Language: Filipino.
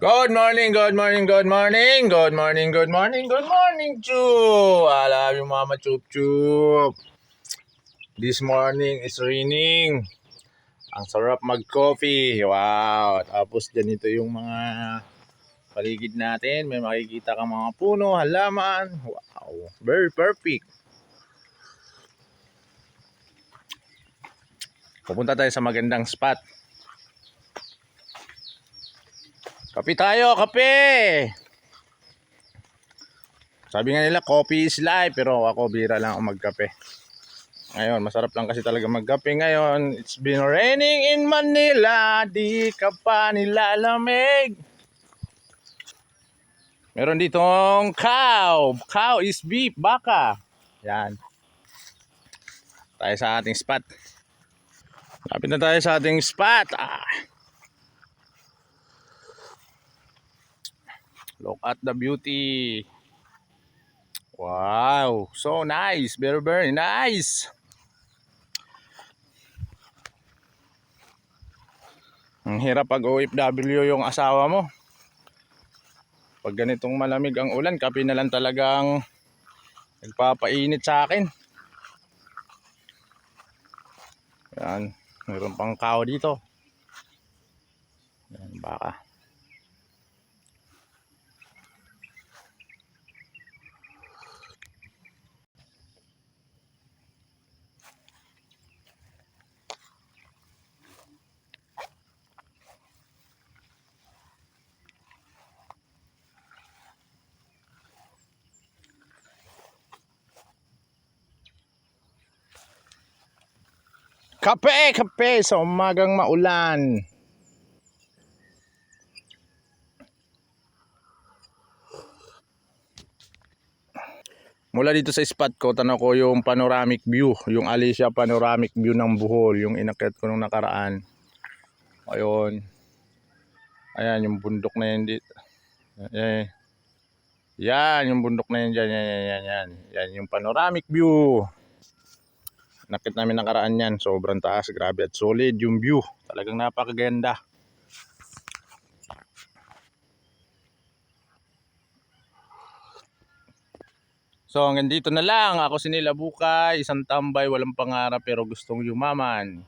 Good morning, good morning, good morning, good morning, good morning, good morning, Chup. I love you, Mama Chup Chup. This morning is raining. Ang sarap mag-coffee. Wow. Tapos ganito yung mga paligid natin. May makikita kang mga puno, halaman. Wow. Very perfect. Pupunta tayo sa magandang spot. Kape tayo, kape! Sabi nga nila, coffee is life. Pero ako, bira lang ako magkape. Ngayon, masarap lang kasi talaga magkape ngayon. It's been raining in Manila, di ka pa nilalamig. Meron ditong cow. Cow is beef, baka. Yan. Tayo sa ating spot. Lapit na tayo sa ating spot. Ah. Look at the beauty. Wow, so nice. Very, very nice. Ang hirap pag OFW yung asawa mo. Pag ganitong malamig ang ulan, kape na lang talagang nagpapainit sa akin. Yan, mayroon pang kao dito. Yan, baka. Kape, kape sa umagang maulan. Mula dito sa spot ko, tanaw ko yung panoramic view, yung Alicia panoramic view ng Bohol, yung inakyat ko nung nakaraan. Ayun. Ayan, yung bundok na yan dito. Ayan. Yan, yung bundok na yan dyan, yan, yan, yan, yan. Yan, yung panoramic view. Nakit namin nakaraan yan. Sobrang taas. Grabe at solid yung view. Talagang napakaganda. So hanggang dito na lang. Ako si Nila Bukay. Isang tambay. Walang pangarap pero gustong yumaman.